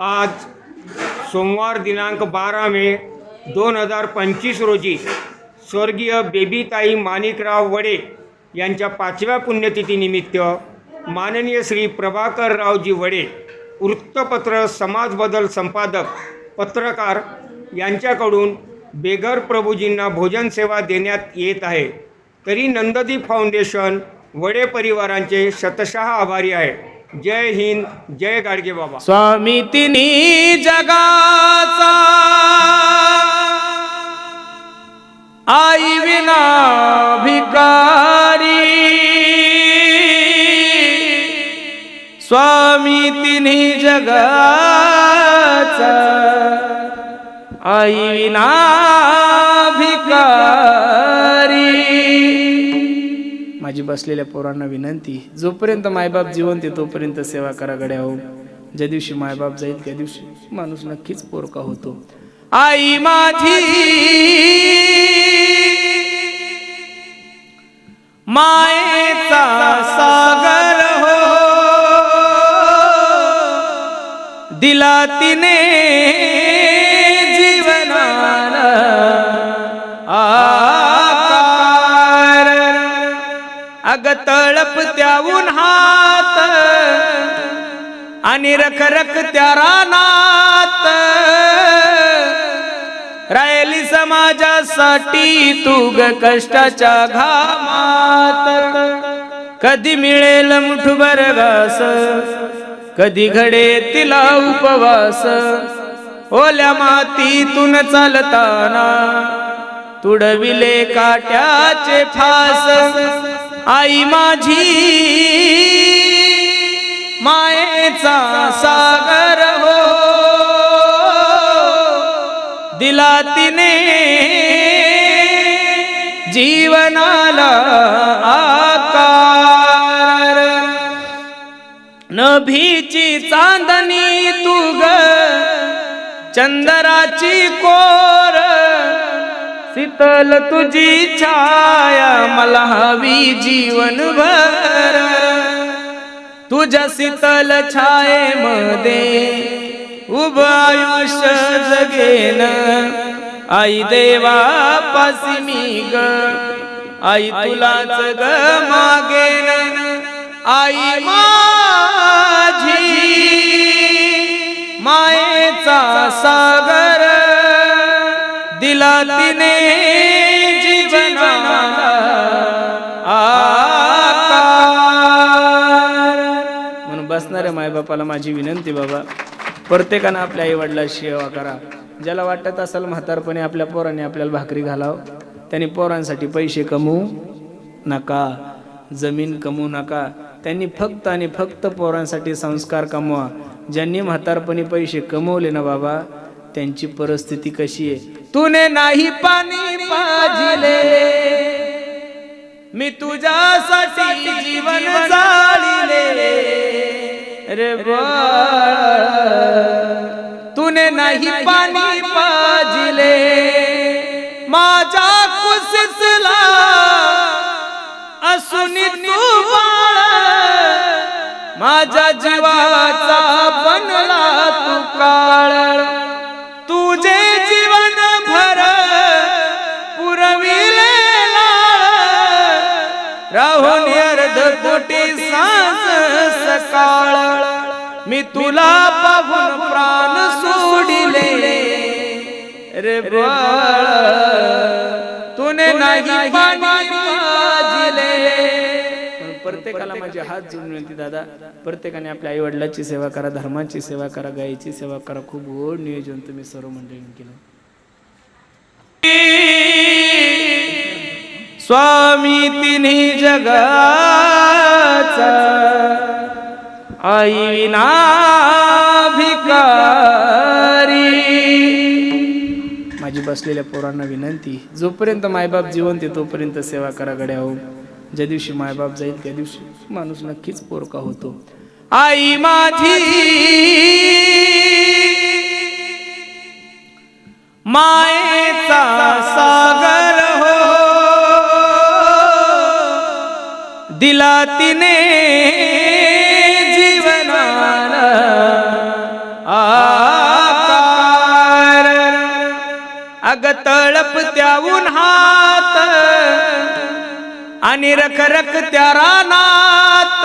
आज सोमवार दिनांक बारा मे दोन हजार पंचवीस रोजी स्वर्गीय बेबीताई माणिकराव वडे यांच्या पाचव्या पुण्यतिथीनिमित्त माननीय श्री प्रभाकररावजी वडे वृत्तपत्र समाज बदल संपादक पत्रकार यांच्याकडून बेघर प्रभूजींना भोजन सेवा देण्यात येत आहे. तरी नंददीप फाउंडेशन वडे परिवारांचे शतशः आभारी आहे. जय हिंद जय गाडगे बाबा. स्वामी तिन्ही जगाचा आई विना भिकारी स्वामी तिन्ही जगाचा आई विना भिकारी माझी बसलेल्या पोरांना विनंती जोपर्यंत मायबाप जिवंत आहे तोपर्यंत सेवा करा गड्या हो. ज्या दिवशी मायबाप जाईल त्या दिवशी माणूस नक्कीच पोरका होतो. आई माझी मायेचा सागर हो. दिला तिने आणि रखरख त्या रानात राहिली समाजासाठी तू ग कष्टाच्या घामात. कधी मिळेल मुठभर घास कधी घडे तिला उपवास. ओल्या मातीतून चालताना तुडविले काट्याचे फास. आई माझी मायेचा सागर हो. दिला तिने जीवनाला आकार. नभीची चांदणी तू ग चंदराची कोर. शीतल तुझी छाया मला हवी जीवनभर. तुझ्या शीतल छायेमध्ये उभ आयुष्य जगेन. आई देवा पासी मी ग. आई तुलाच ग मागेन. आई माझी मायेचा सागर. दिला तिने असणाऱ्या मायबापाला माझी विनंती बाबा. प्रत्येकानं आपल्या आईवडिलाची सेवा करा. ज्याला वाटत असेल म्हातारपणे आपल्या पोरांनी आपल्याला भाकरी घालाव त्यांनी पोरांसाठी पैसे कमवू नका. जमीन कमवू नका. त्यांनी फक्त आणि फक्त पोरांसाठी संस्कार कमवा. ज्यांनी म्हातारपणी पैसे कमवले ना बाबा त्यांची परिस्थिती कशी आहे? तुने नाही पाणी पाजिले. मी तुझ्यासाठी जीवन जा रे तुने नाही पाणी पाजिले. माझ्या कुसिसला असून तू माझ्या जीवाचा बनला तू काळ. तुझे जीवन भर पुरविले राहून अर्ध तुला पाहून प्राण सोडिले. रे बाळ तुने नाही पाजिले प्रत्येकाला माझे हात जोडून विनंती दादा प्रत्येकाने आपल्या आई वडिलाची सेवा करा धर्माची सेवा करा गायीची सेवा करा. खूप गोड नियोजन तुम्ही सर्व मंडळींनी केलं. स्वामी तिन्ही जगाचा भिकारी. माझी बसलेल्या पोरांना विनंती जोपर्यंत मायबाप जिवंत आहे तोपर्यंत सेवा करा गड्या हो. ज्या दिवशी मायबाप जाईल त्या दिवशी माणूस नक्कीच पोरका होतो. आई माझी. मायेचा सागर हो. दिला तिने अग तळप त्या उन्हात आणि रखरख त्या रानात.